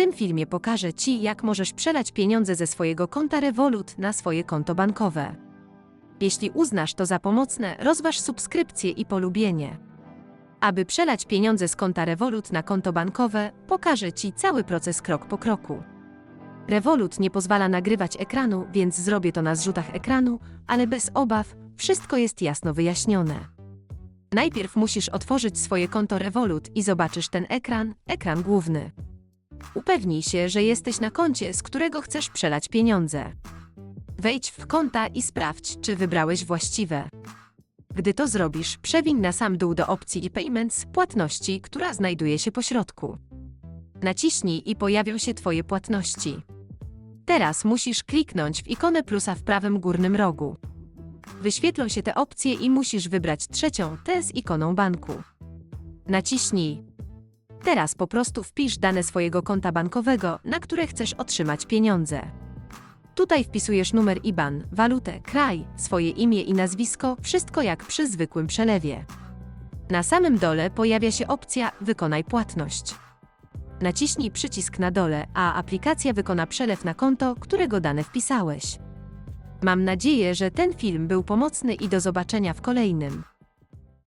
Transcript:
tym filmie pokażę Ci, jak możesz przelać pieniądze ze swojego konta Revolut na swoje konto bankowe. Jeśli uznasz to za pomocne, rozważ subskrypcję i polubienie. Aby przelać pieniądze z konta Revolut na konto bankowe, pokażę Ci cały proces krok po kroku. Revolut nie pozwala nagrywać ekranu, więc zrobię to na zrzutach ekranu, ale bez obaw, wszystko jest jasno wyjaśnione. Najpierw musisz otworzyć swoje konto Revolut i zobaczysz ten ekran, ekran główny. Upewnij się, że jesteś na koncie, z którego chcesz przelać pieniądze. Wejdź w konta i sprawdź, czy wybrałeś właściwe. Gdy to zrobisz, przewiń na sam dół do opcji Payments płatności, która znajduje się po środku. Naciśnij i pojawią się Twoje płatności. Teraz musisz kliknąć w ikonę plusa w prawym górnym rogu. Wyświetlą się te opcje i musisz wybrać trzecią, tę z ikoną banku. Naciśnij. Teraz po prostu wpisz dane swojego konta bankowego, na które chcesz otrzymać pieniądze. Tutaj wpisujesz numer IBAN, walutę, kraj, swoje imię i nazwisko, wszystko jak przy zwykłym przelewie. Na samym dole pojawia się opcja Wykonaj płatność. Naciśnij przycisk na dole, a aplikacja wykona przelew na konto, którego dane wpisałeś. Mam nadzieję, że ten film był pomocny i do zobaczenia w kolejnym.